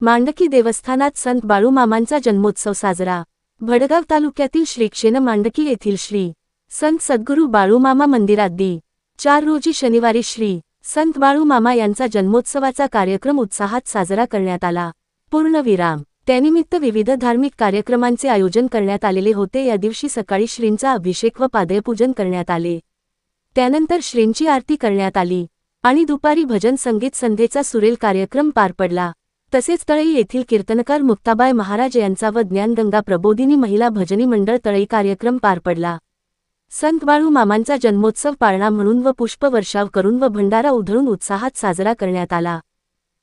मांडकी देवस्थानात संत बाळूमामांचा जन्मोत्सव साजरा. भडगाव तालुक्यातील श्रीक्षेन मांडकी येथील श्री संत सद्गुरू बाळूमामा मंदिरात दि. चार रोजी शनिवारी श्री संत बाळूमामा यांचा जन्मोत्सवाचा कार्यक्रम उत्साहात साजरा करण्यात आला. पूर्णविराम त्यानिमित्त विविध धार्मिक कार्यक्रमांचे आयोजन करण्यात आलेले होते. या दिवशी सकाळी श्रींचा अभिषेक व पादयपूजन करण्यात आले. त्यानंतर श्रींची आरती करण्यात आली आणि दुपारी भजन संगीत संध्येचा सुरेल कार्यक्रम पार पडला. तसेच तळई येथील कीर्तनकार मुक्ताबाई महाराज यांचा व ज्ञानगंगा प्रबोधिनी महिला भजनी मंडळ तळई कार्यक्रम पार पडला. संत बाळू मामांचा जन्मोत्सव पाळणा म्हणून व पुष्पवर्षाव करून व भंडारा उधळून उत्साहात साजरा करण्यात आला.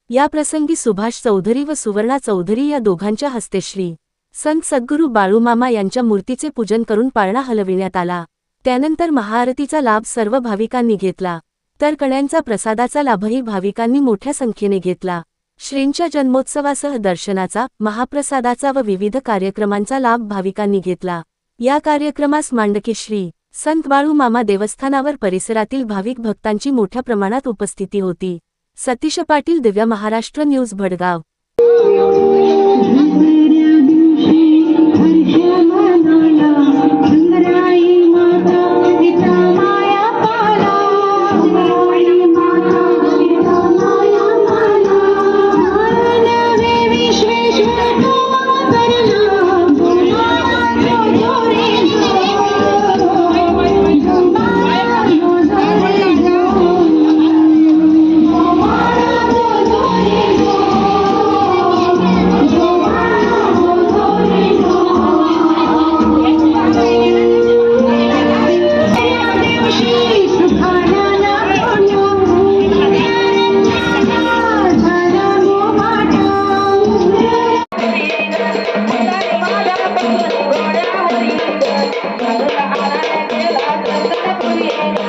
या प्रसंगी सुभाष चौधरी व सुवर्णा चौधरी या दोघांच्या हस्ते श्री. संत सद्गुरू बाळूमामा यांच्या मूर्तीचे पूजन करून पाळणा हलविण्यात आला. त्यानंतर महाआरतीचा लाभ सर्व भाविकांनी घेतला. तर कण्यांचा प्रसादाचा लाभही भाविकांनी मोठ्या संख्येने घेतला. श्रींच्या जन्मोत्सवासह दर्शनाचा महाप्रसादाचा व विविध कार्यक्रमांचा लाभ भाविकांनी घेतला. या कार्यक्रमास मांडकी श्री संत बाळू मामा देवस्थानावर परिसरातील भाविक भक्तांची मोठ्या प्रमाणात उपस्थिती होती. सतीश पाटील दिव्या महाराष्ट्र न्यूज भडगाव. করিয়ে